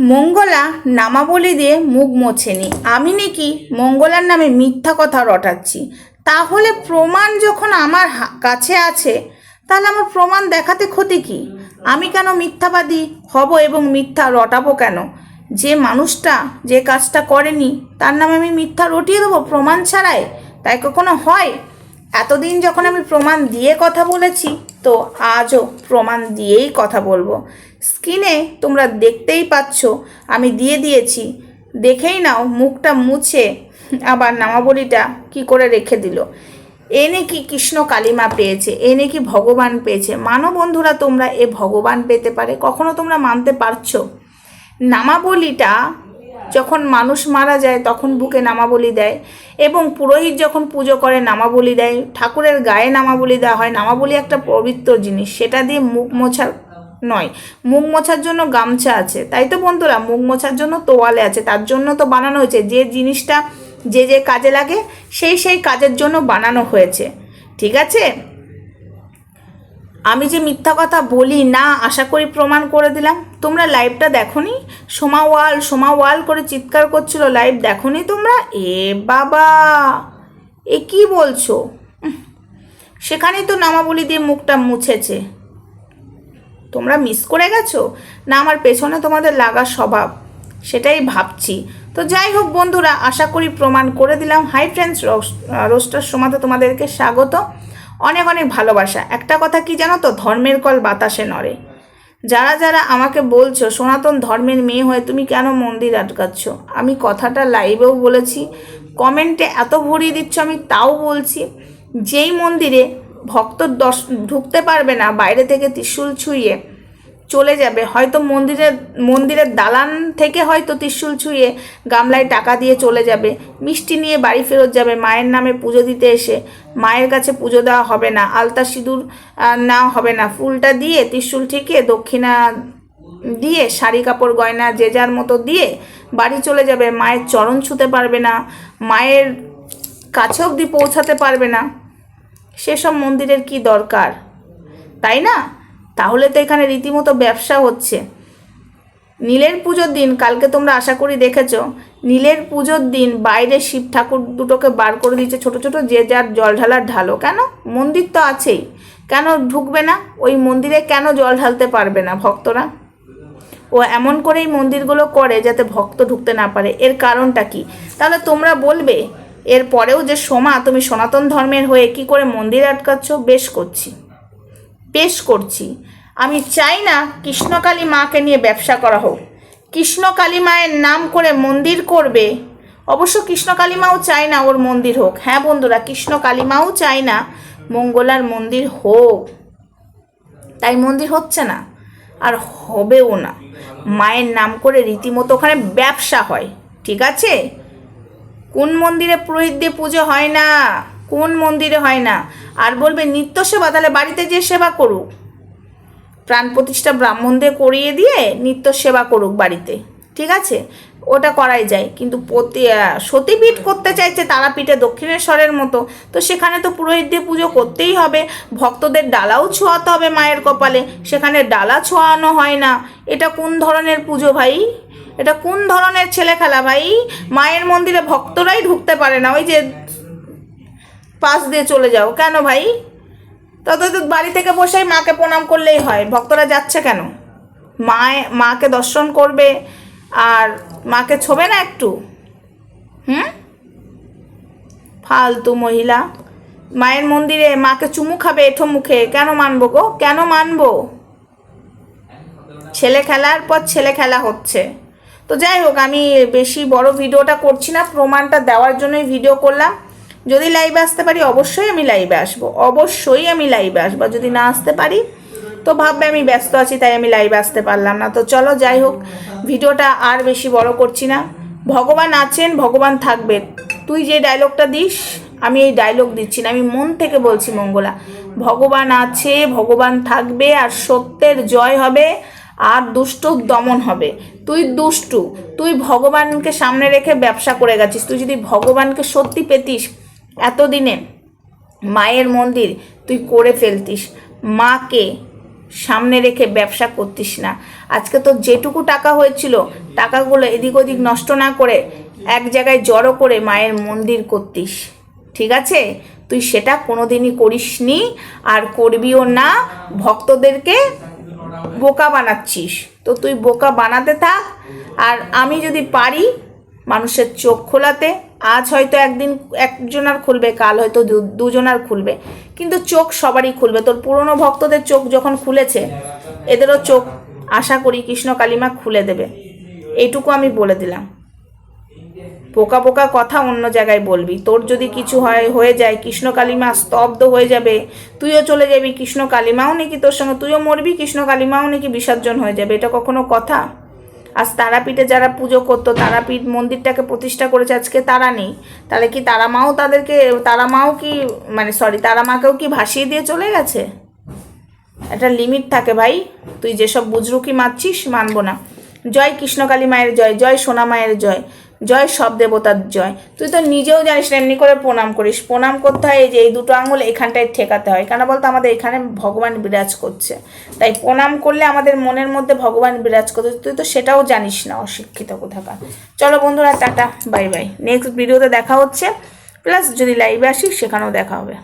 মঙ্গলা নামাবলি দিয়ে মুখ মোছেনি। আমি নাকি মঙ্গলার নামে মিথ্যা কথা রটাচ্ছি। তাহলে প্রমাণ যখন আমার কাছে আছে, তাহলে আমার প্রমাণ দেখাতে ক্ষতি কি? আমি কেন মিথ্যাবাদী হব এবং মিথ্যা রটাবো কেন? যে মানুষটা যে কাজটা করেনি, তার নামে আমি মিথ্যা রটিয়ে দেবো প্রমাণ ছাড়াই? তাই কখনো হয়? এতদিন যখন আমি প্রমাণ দিয়ে কথা বলেছি তো আজও প্রমাণ দিয়েই কথা বলব। স্ক্রিনে তোমরা দেখতেই পাচ্ছ, আমি দিয়ে দিয়েছি। দেখেই নাও, মুখটা মুছে আবার নামাবলিটা কি করে রেখে দিল। এ নাকি কৃষ্ণ কালিমা পেয়েছে, এ নাকি ভগবান পেয়েছে। মানো বন্ধুরা, তোমরা এ ভগবান পেতে পারে, কখনো তোমরা মানতে পারছ? নামাবলিটা যখন মানুষ মারা যায়, তখন বুকে নামাবলি দেয় এবং পুরোহিত যখন পুজো করে, নামাবলি দেয়। ঠাকুরের গায়ে নামাবলি দেওয়া হয়। নামাবলি একটা পবিত্র জিনিস। সেটা দিয়ে মুখ মোছার নয়। মুখ মোছার জন্য গামছা আছে। তাই তো বন্ধুরা, মুখ মোছার জন্য তোয়ালে আছে। তার জন্য তো বানানো হয়েছে। যে জিনিসটা যে যে কাজে লাগে, সেই সেই কাজের জন্য বানানো হয়েছে। ঠিক আছে? আমি যে মিথ্যা কথা বলি না, আশা করি প্রমাণ করে দিলাম। তোমরা লাইভটা দেখোনি? সোমা ওয়াল সোমা ওয়াল করে চিৎকার করছিল লাইভ দেখোনি তোমরা? এ বাবা! এ কি বলছো? সেখানেই তো নামাবলি দিয়ে মুখটা মুছেছে। তোমরা মিস করে গেছো? না, আমার পেছনে তোমাদের লাগার স্বভাব। সেটাই ভাবছি। তো যাই হোক বন্ধুরা, আশা করি প্রমাণ করে দিলাম। হাই ফ্রেন্ডস রোস্টার সমাতে তোমাদেরকে স্বাগত। অনেক অনেক ভালোবাসা। একটা কথা কি জানো তো? ধর্মের কল বাতাসে নড়ে। যারা যারা আমাকে বলছো, সনাতন ধর্মের মেয়ে হয়ে তুমি কেন মন্দির আটকাচ্ছ? আমি কথাটা লাইভেও বলেছি, কমেন্টে এত ভরিয়ে দিচ্ছ, আমি তাও বলছি, যেই মন্দিরে ভক্ত দশ ঢুকতে পারবে না, বাইরে থেকে ত্রিশূল ছুঁয়ে চলে যাবে। হয়তো মন্দিরের মন্দিরের দালান থেকে হয়তো ত্রিশূল ছুঁয়ে গামলায় টাকা দিয়ে চলে যাবে। মিষ্টি নিয়ে বাড়ি ফেরত যাবে, মায়ের নামে পুজো দিতে এসে। মায়ের কাছে পুজো দেওয়া হবে না, আলতা সিঁদুর না হবে না। ফুলটা দিয়ে ত্রিশূল থেকে দক্ষিণা দিয়ে শাড়ি কাপড়, গয়না, যে যার মতো দিয়ে বাড়ি চলে যাবে। মায়ের চরণ ছুঁতে পারবে না, মায়ের কাছে অবধি পৌঁছাতে পারবে না। সেসব মন্দিরের কি দরকার? তাই না? তাহলে তো এখানে রীতিমতো ব্যবসা হচ্ছে। নীলের পুজোর দিন, কালকে তোমরা আশা করি দেখেছ, নীলের পুজোর দিন বাইরে শিব ঠাকুর দুটোকে বার করে দিচ্ছে ছোট ছোট যে যার জল ঢালার ঢালো কেন? মন্দির তো আছেই। কেন ঢুকবে না? ওই মন্দিরে কেন জল ঢালতে পারবে না ভক্তরা? ও এমন করেই মন্দিরগুলো করে যাতে ভক্ত ঢুকতে না পারে। এর কারণটা কি? তাহলে তোমরা বলবে, এর পরেও যে সোমা, তুমি সনাতন ধর্মের হয়ে কি করে মন্দির আটকাচ্ছ? বেশ করছি। পেশ করছি। আমি চাই না কৃষ্ণকালী মাকে নিয়ে ব্যবসা করা হোক। কৃষ্ণকালী মায়ের নাম করে মন্দির করবে। অবশ্য কৃষ্ণকালী মাও চায় না ওর মন্দির হোক। হ্যাঁ বন্ধুরা কৃষ্ণকালী মাও চায় না মঙ্গলার মন্দির হোক। তাই মন্দির হচ্ছে না, আর হবেও না। মায়ের নাম করে রীতিমতো ওখানে ব্যবসা হয়। ঠিক আছে? কোন মন্দিরে পুরোহিত দিয়ে পুজো হয় না? কোন মন্দিরে হয় না। আর বলবে নিত্য সেবা তাহলে বাড়িতে যে সেবা করুক। প্রাণ প্রতিষ্ঠা ব্রাহ্মণদের করিয়ে দিয়ে নিত্য সেবা করুক বাড়িতে। ঠিক আছে? ওটা করাই যায়। কিন্তু প্রতি সতীপীঠ করতে চাইছে তারাপীঠে দক্ষিণেশ্বরের মতো, তো সেখানে তো পুরোহিত দিয়ে পুজো করতেই হবে। ভক্তদের ডালাও ছোঁয়াতে হবে মায়ের কপালে। সেখানে ডালা ছোঁয়ানো হয় না। এটা কোন ধরনের পুজো ভাই? এটা কোন ধরনের ছেলে খেলা ভাই? মায়ের মন্দিরে ভক্তরাই ঢুকতে পারে না। ওই যে পাশ দিয়ে চলে যাও। কেন ভাই? তত বাড়ি থেকে বসেই মাকে প্রণাম করলেই হয়। ভক্তরা যাচ্ছে কেন? মায়ে, মাকে দর্শন করবে আর মাকে ছোবে না একটু? হুম? ফালতু মহিলা। মায়ের মন্দিরে মাকে চুমু খাবে এঠো মুখে। কেন মানবো গো? কেন মানবো? ছেলে খেলার পর ছেলে খেলা হচ্ছে। তো যাই হোক, আমি বেশি বড় ভিডিওটা করছি না। প্রমাণটা দেওয়ার জন্যই ভিডিও করলাম। যদি লাইভে আসতে পারি, অবশ্যই আমি লাইভে আসব। অবশ্যই আমি লাইভে আসব। যদি না আসতে পারি, তো ভাববে আমি ব্যস্ত আছি, তাই আমি লাইভে আসতে পারলাম না। তো চলো, যাই হোক, ভিডিওটা আর বেশি বড় করছি না। ভগবান আছেন, ভগবান থাকবে। তুই যে ডায়লগটা দিস, আমি এই ডায়লগ দিচ্ছি না। আমি মন থেকে বলছি, মঙ্গলা, ভগবান আছে, ভগবান থাকবে, আর সত্যের জয় হবে, আর দুষ্ট দমন হবে। তুই দুষ্টু, তুই ভগবানকে সামনে রেখে ব্যবসা করে গেছিস। তুই যদি ভগবানকে সত্যি পেতিস এতদিনে মায়ের মন্দির তুই করে ফেলতিস। মাকে সামনে রেখে ব্যবসা করতিস না। আজকে তোর যেটুকু টাকা হয়েছিল, টাকাগুলো এদিক ওদিক নষ্ট না করে এক জায়গায় জড়ো করে মায়ের মন্দির করতিস। ঠিক আছে? তুই সেটা কোনোদিনই করিসনি আর করবিও না। ভক্তদেরকে বোকা বানাচ্ছিস। তো তুই বোকা বানাতে থাক। আর আমি যদি পারি মানুষের চোখ খোলাতে আজ হয়তো একদিন একজনার খুলবে, কাল হয়তো দুজনার খুলবে। কিন্তু চোখ সবারই খুলবে। তোর পুরনো ভক্তদের চোখ যখন খুলেছে, এদেরও চোখ আশা করি কৃষ্ণ কালিমা খুলে দেবে। এইটুকু আমি বলে দিলাম। পোকা পোকা কথা অন্য জায়গায় বলবি। তোর যদি কিছু হয়, হয়ে যায়, কৃষ্ণ কালিমা স্তব্ধ হয়ে যাবে, তুইও চলে যাবি কৃষ্ণ কালিমাও নাকি তোর সঙ্গে, তুইও মরবি কৃষ্ণ কালিমাও নাকি বিসর্জন হয়ে যাবে, এটা কখনো কথা? আজ তারাপীঠে যারা পুজো করতো, তারাপীঠ মন্দিরটাকে প্রতিষ্ঠা করেছে আজকে তারা নেই। তাহলে কি তারা মাও তাদেরকে, তারা মাও কি মানে সরি তারা মাকেও কি ভাসিয়ে দিয়ে চলে গেছে? একটা লিমিট থাকে ভাই। তুই যেসব বুজরুকি মারছিস, মানবো না। জয় কৃষ্ণকালী মায়ের জয় জয় সোনা মায়ের জয়। জয় সব দেবতার জয়। তুই তো নিজেও জানিস না, এমনি করে প্রণাম করিস। প্রণাম করতে হয় এই যে, এই দুটো আঙুল এখানটায় ঠেকাতে হয়। কেন বলতো? আমাদের এখানে ভগবান বিরাজ করছে। তাই প্রণাম করলে আমাদের মনের মধ্যে ভগবান বিরাজ করছে। তুই তো সেটাও জানিস না, অশিক্ষিত কোথাকার। চলো বন্ধুরা, টাটা, বাই বাই। নেক্সট ভিডিওতে দেখা হচ্ছে। প্লাস যদি লাইভে আসিস, সেখানেও দেখা হবে।